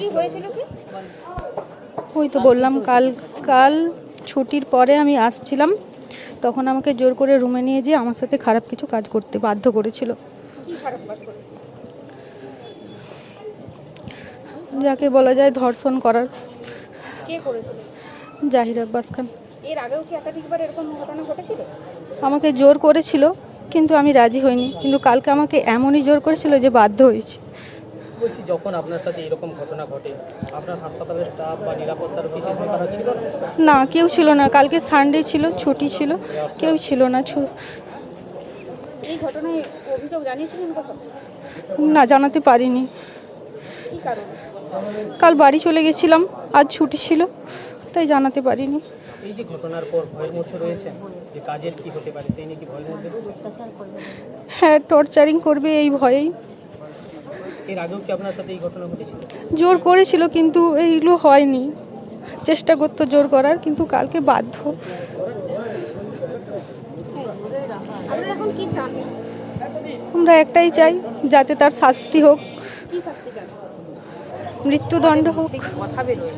কি হয়েছিল কি? ওই তো বললাম কাল কাল ছুটির পরে আমি আসছিলাম। তখন আমাকে জোর করে রুমে নিয়ে যেয়ে আমার সাথে খারাপ কিছু কাজ করতে বাধ্য করেছিল। যাকে বলা যায় ধর্ষণ করার। জাহির আব্বাস খান। এর আগেও কি একাধিকবার এরকম ঘটনা ঘটেছিল? আমাকে জোর করেছিল কিন্তু আমি রাজি হইনি। কিন্তু কালকে আমাকে এমনই জোর করেছিল যে বাধ্য হয়েছি। বলছি যখন আপনার সাথে এরকম ঘটনা ঘটে আপনার হাসপাতালের স্টাফ বা নিরাপত্তার কিছু ব্যাপার ছিল না? কেউ ছিল না। কালকে সানডে ছিল ছুটি ছিল। কেউ ছিল না এই ঘটনায় অভিযোগ জানিয়েছিলেন না জানাতে পারিনি। কাল বাড়ি চলে গেছিলাম আজ ছুটি ছিল তাই জানাতে পারিনি। এই যে ঘটনার পর ভয়ের মধ্যে রয়েছেন যে কাজের কি হতে পারে? সেই নিয়ে কি ভয়ের মধ্যে হ্যাঁ টর্চারিং করবে এই ভয়েই। এর আগেও কি আপনার সাথে এই ঘটনা ঘটেছিল? জোর করেছিল কিন্তু এইগুলো হয়নি। চেষ্টা করতো জোর করার কিন্তু কালকে বাধ্য। আমরা একটাই চাই যাতে তার শাস্তি হোক। কি শাস্তি চান? মৃত্যুদণ্ড হোক। কথা বেরোয়।